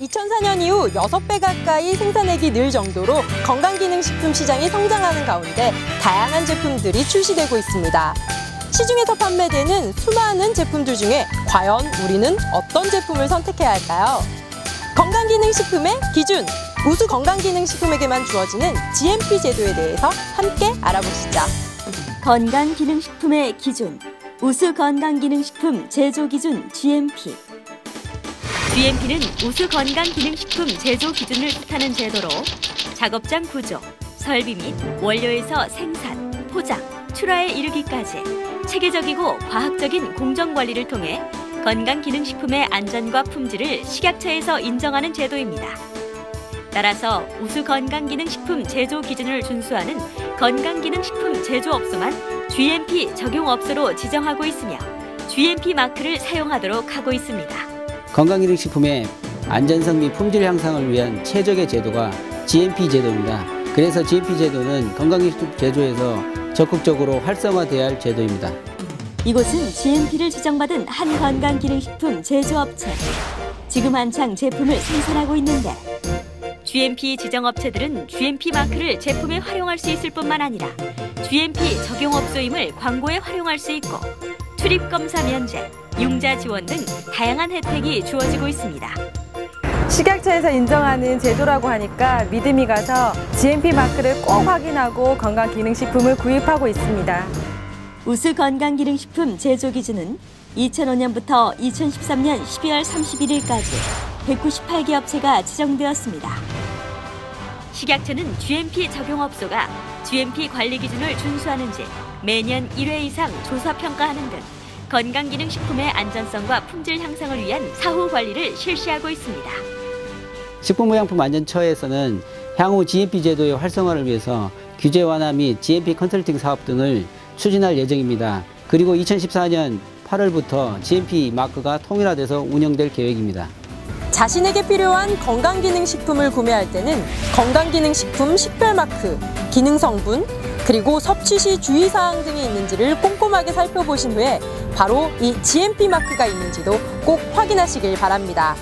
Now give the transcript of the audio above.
2004년 이후 6배 가까이 생산액이 늘 정도로 건강기능식품 시장이 성장하는 가운데 다양한 제품들이 출시되고 있습니다. 시중에서 판매되는 수많은 제품들 중에 과연 우리는 어떤 제품을 선택해야 할까요? 건강기능식품의 기준! 우수 건강기능식품에게만 주어지는 GMP 제도에 대해서 함께 알아보시죠. 건강기능식품의 기준 우수 건강기능식품 제조 기준 GMP GMP는 우수 건강기능식품 제조 기준을 뜻하는 제도로 작업장 구조, 설비 및 원료에서 생산, 포장, 출하에 이르기까지 체계적이고 과학적인 공정 관리를 통해 건강기능식품의 안전과 품질을 식약처에서 인정하는 제도입니다. 따라서 우수 건강기능식품 제조 기준을 준수하는 건강기능식품 제조업소만 GMP 적용업소로 지정하고 있으며 GMP 마크를 사용하도록 하고 있습니다. 건강기능식품의 안전성 및 품질 향상을 위한 최적의 제도가 GMP 제도입니다. 그래서 GMP 제도는 건강기능식품 제조에서 적극적으로 활성화돼야 할 제도입니다. 이곳은 GMP를 지정받은 한 건강기능식품 제조업체. 지금 한창 제품을 생산하고 있는데 GMP 지정업체들은 GMP 마크를 제품에 활용할 수 있을 뿐만 아니라 GMP 적용업소임을 광고에 활용할 수 있고 출입검사 면제, 융자 지원 등 다양한 혜택이 주어지고 있습니다. 식약처에서 인정하는 제도라고 하니까 믿음이 가서 GMP 마크를 꼭 확인하고 건강기능식품을 구입하고 있습니다. 우수 건강기능식품 제조 기준은 2005년부터 2013년 12월 31일까지 198개 업체가 지정되었습니다. 식약처는 GMP 적용업소가 GMP 관리 기준을 준수하는지 매년 1회 이상 조사 평가하는 등 건강기능식품의 안전성과 품질 향상을 위한 사후 관리를 실시하고 있습니다. 식품의약품안전처에서는 향후 GMP 제도의 활성화를 위해서 규제 완화 및 GMP 컨설팅 사업 등을 추진할 예정입니다. 그리고 2014년 8월부터 GMP 마크가 통일화돼서 운영될 계획입니다. 자신에게 필요한 건강기능식품을 구매할 때는 건강기능식품 식별마크, 기능성분, 그리고 섭취 시 주의사항 등이 있는지를 꼼꼼하게 살펴보신 후에 바로 이 GMP 마크가 있는지도 꼭 확인하시길 바랍니다.